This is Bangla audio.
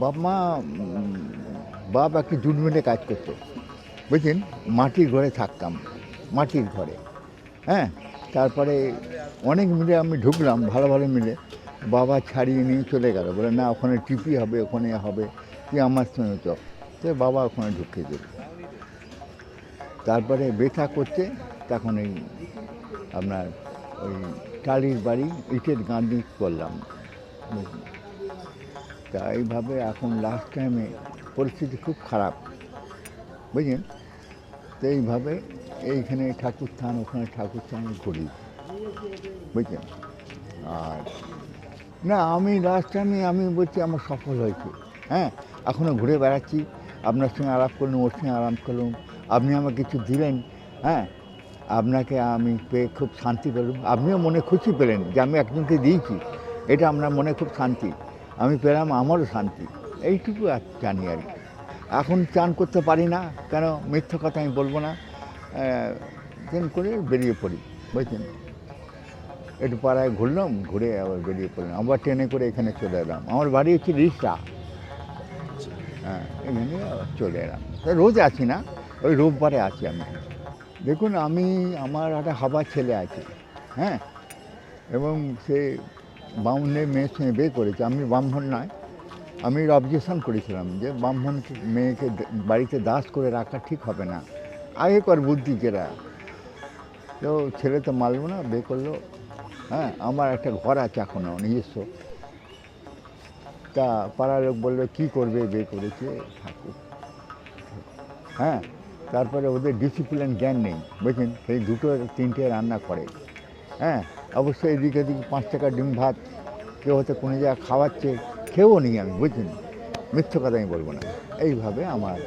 বাপ মা বাপ একটি জুট কাজ করতো। বুঝছেন? মাটির ঘরে থাকতাম, মাটির ঘরে। হ্যাঁ? তারপরে অনেক মিলে আমি ঢুকলাম, ভালো ভালো মিলে। বাবা ছাড়িয়ে নিয়ে চলে গেল। বলে, না, ওখানে টিপি হবে, ওখানে হবে, তুই আমার সঙ্গে চ তো বাবা ওখানে ঢুকিয়ে দিল তারপরে ব্যথা করছে তখন এই আপনার ওই টালির বাড়ি ইটের গাঁদি করলাম। তা এইভাবে এখন লাস্ট টাইমে পরিস্থিতি খুব খারাপ। বুঝলেন? তো এইভাবে এইখানে ঠাকুর স্থান, ওখানে ঠাকুর স্থান ঘুরি। বুঝলেন? আর না, আমি লাস্ট টাইমে আমি বলছি আমার সফল হয়েছে। হ্যাঁ এখনও ঘুরে বেড়াচ্ছি। আপনার সঙ্গে আলাপ করলাম, ওর সঙ্গে আরাম করলাম। আপনি আমাকে কিছু দিলেন হ্যাঁ? আপনাকে আমি পেয়ে খুব শান্তি পেলাম। আপনিও মনে খুশি পেলেন যে আমি একজনকে দিয়েছি। এটা আপনার মনে খুব শান্তি। আমি পেলাম আমারও শান্তি। এইটুকু আর জানি আর কি। এখন চান করতে পারি না, কেন মিথ্যে কথা আমি বলব না। ট্রেন করে বেরিয়ে পড়ি, বুঝছেন? একটু পাড়ায় ঘুরলাম, ঘুরে আবার বেরিয়ে পড়লাম। আবার ট্রেনে করে এখানে চলে এলাম। আমার বাড়ি হচ্ছে রিসা হ্যাঁ এখানে চলে এলাম। রোজ আছি না। ওই রোববারে আছি আমি। দেখুন, আমি, আমার একটা হাবার ছেলে আছে হ্যাঁ? এবং সে ব্রাহ্মণের মেয়ের সঙ্গে বিয়ে করেছে। আমি ব্রাহ্মণ নয়, আমি অবজেকশন করেছিলাম যে ব্রাহ্মণ মেয়েকে বাড়িতে দাস করে রাখা ঠিক হবে না। আগেকার বুদ্ধি যেটা তো ছেলে তো মানলো না, বিয়ে করল। হ্যাঁ আমার একটা ঘর আছে এখনও নিজস্ব। তা পাড়ার লোক বলল, কী করবে? বিয়ে করেছে ঠাকুর। হ্যাঁ? তারপরে ওদের ডিসিপ্লিন জ্ঞান নেই। বুঝছেন? সেই দুটো তিনটে রান্না করে। হ্যাঁ? অবশ্যই এদিকে এদিকে পাঁচ টাকা ডিম ভাত, কেউ হয়তো কোনো জায়গায় খাওয়াচ্ছে, খেয়েও নিই আমি, বুঝছেন? মিথ্য কথা আমি বলব না। এইভাবে আমার